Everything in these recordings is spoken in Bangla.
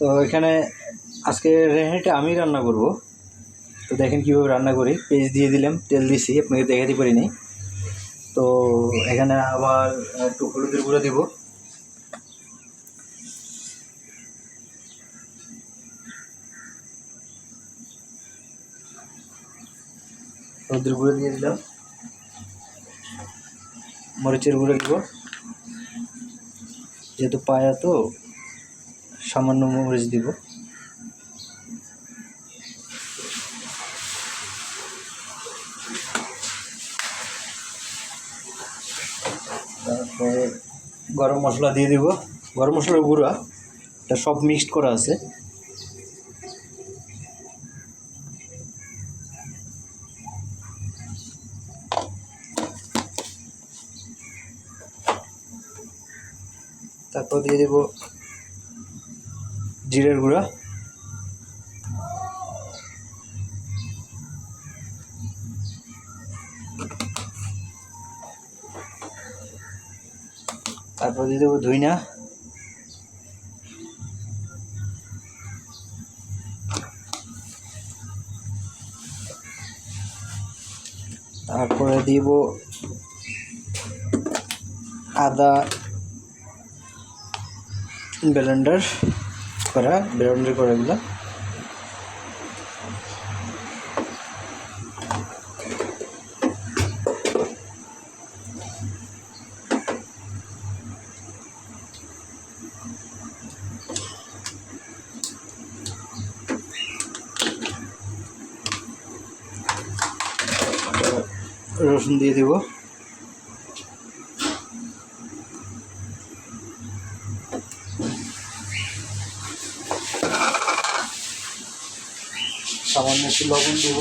তো এখানে আজকে রেহানিটা আমি রান্না করব। তো দেখেন কীভাবে রান্না করি। পেঁয়াজ দিয়ে দিলাম, তেল দিছি, আপনাকে দেখাতে পারিনি। তো এখানে আবার একটু হলুদের গুঁড়ো দিব। হলুদের গুঁড়ো দিয়ে দিলাম। মরিচের গুঁড়ো দিব। যেহেতু পায়া তো সামান্য মরিচ দিব। তারপরে গরম মশলা দিয়ে দিব। গরম মশলার গুঁড়া, এটা সব মিক্সড করা আছে। তারপর দিয়ে দেব জিরের গুঁড়া। তারপর দিয়ে দেবো ধুইনা। তারপরে দিব আদা ব্লেন্ডার। করা ব্লেন্ডার করা এগুলো। রসুন দিয়ে দিব। সামান্য একটু লবণ দিব।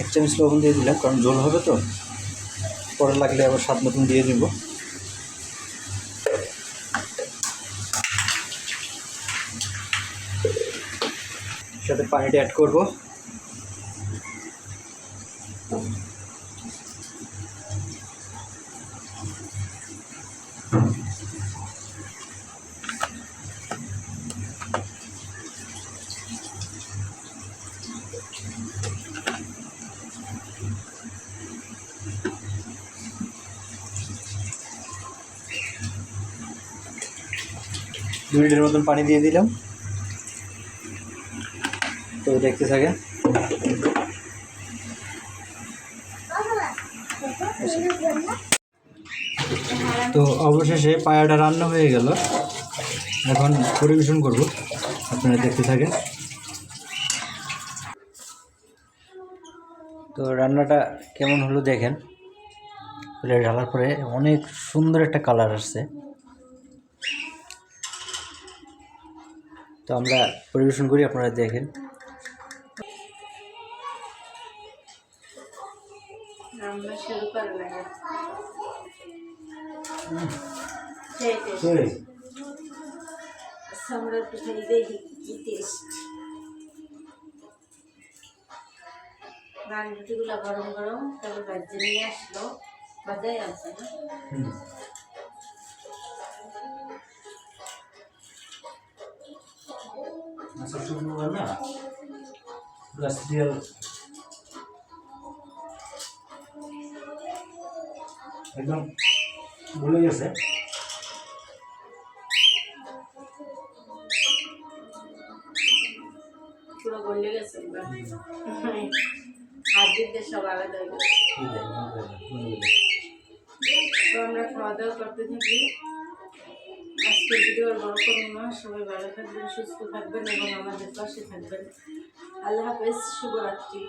এক চামচ লবণ দিয়ে দিলাম, কারণ জল হবে তো। পরে লাগলে আবার স্বাদ মতন দিয়ে দিব। সাথে পানিটা অ্যাড করব। দু লিটার মতন পানি দিয়ে দিলাম তো দেখতে থাকেন তো অবশেষে পায়াটা রান্না হয়ে গেল। এখন পরিবেশন করব। আপনারা দেখতে থাকেন। তো রান্নাটা কেমন হলো দেখেন। প্লেট ঢালার পরে অনেক সুন্দর একটা কালার আসছে। তো আমরা পরিবেশন করি, আপনারা দেখেন। রান্না শুরু করা সেই একটু খালি দেখি কি টেস্ট রুটিগুলো গরম গরম তারপর বাজে নিয়ে আসলো। বাজাই আছে না? আচ্ছা শুকনো একদম ভুলে গেছে। সব আলাদা আমরা খাওয়া দাওয়া করতে থাকি। আজকে বড় সবাই ভালো থাকবেন, সুস্থ থাকবেন এবং আমাদের থাকবেন। আল্লাহ হাফেজ, শুভরাত্রি।